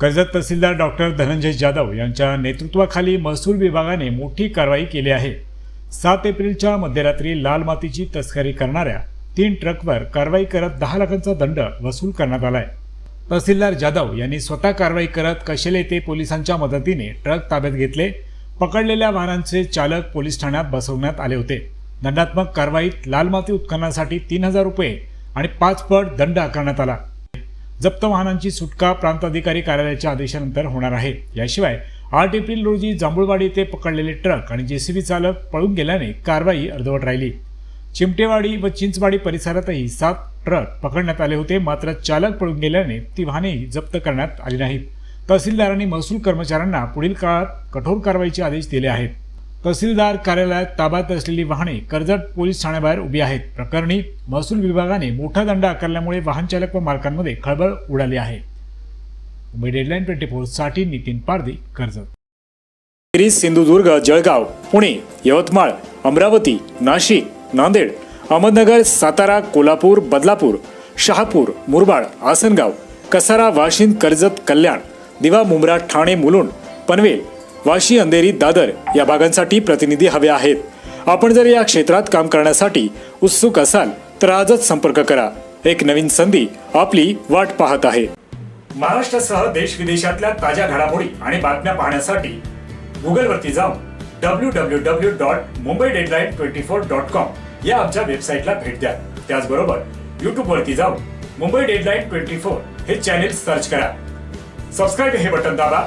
कर्जत तहसीलदार डॉक्टर धनंजय जाधव यांच्या नेतृत्वाखाली महसूल विभागाने मोठी कारवाई केली आहे. सात एप्रिलच्या मध्यरात्री लाल मातीची तस्करी करणाऱ्या तीन ट्रकवर कारवाई करत दहा लाखांचा दंड वसूल करण्यात आलाय. तहसीलदार जाधव यांनी स्वतः कारवाई करत कशेले ते पोलिसांच्या मदतीने ट्रक ताब्यात घेतले पकडलेल्या वाहनांचे चालक पोलीस ठाण्यात बसवण्यात आले होते. दंडात्मक कारवाईत लाल माती उत्खननासाठी तीन हजार रुपये आणि पाच पट दंड आकारण्यात आला. जप्त वाहनांची सुटका प्रांताधिकारी कार्यालयाच्या आदेशानंतर होणार आहे. याशिवाय आठ एप्रिल रोजी जांभूळवाडी येथे पकडलेले ट्रक आणि जेसीबी चालक पळून गेल्याने कारवाई अर्धवट राहिली. चिमटेवाडी व चिंचवाडी परिसरातही सात ट्रक पकडण्यात आले होते मात्र चालक पळून गेल्याने ती वाहनेही जप्त करण्यात आली नाहीत. तहसीलदारांनी महसूल कर्मचाऱ्यांना पुढील काळात कठोर कारवाईचे आदेश दिले आहेत. तहसीलदार कार्यालयात ताब्यात असलेली वाहने कर्जत पोलीस ठाण्याबाहेर उभी आहेत. प्रकरणी महसूल विभागाने मोठा दंड आकारल्यामुळे वाहन चालक व मालकांमध्ये खळबळ उडाली आहे. मुंबई डेडलाईन ट्वेंटी फोरसाठी नितीन पारदी कर्जत. गिरीज सिंधुदुर्ग जळगाव पुणे यवतमाळ अमरावती नाशिक नांदेड अहमदनगर सातारा कोल्हापूर बदलापूर शहापूर मुरबाड आसनगाव कसारा वाशिंद कर्जत कल्याण दिवा मुंब्रा ठाणे मुलुंड पनवेल वाशी अंधेरी दादर या भागांसाठी प्रतिनिधी हवे आहेत. आपण जर या क्षेत्रात काम करण्यासाठी उत्सुक असाल तर आजच संपर्क करा. एक नवीन संधी आपली वाट पाहत आहे. महाराष्ट्रासह देश विदेशातल्या ताज्या घडामोडी आणि बातम्या पाहण्यासाठी गुगलवरती जाऊन W W W dot Mumbai deadline twenty four dot com या आमच्या वेबसाईटला भेट द्या. त्याचबरोबर यूट्यूबवरती जाऊन मुंबई डेडलाईन ट्वेंटी फोर हे चॅनेल सर्च करा. सबस्क्राईब हे बटन दाबा.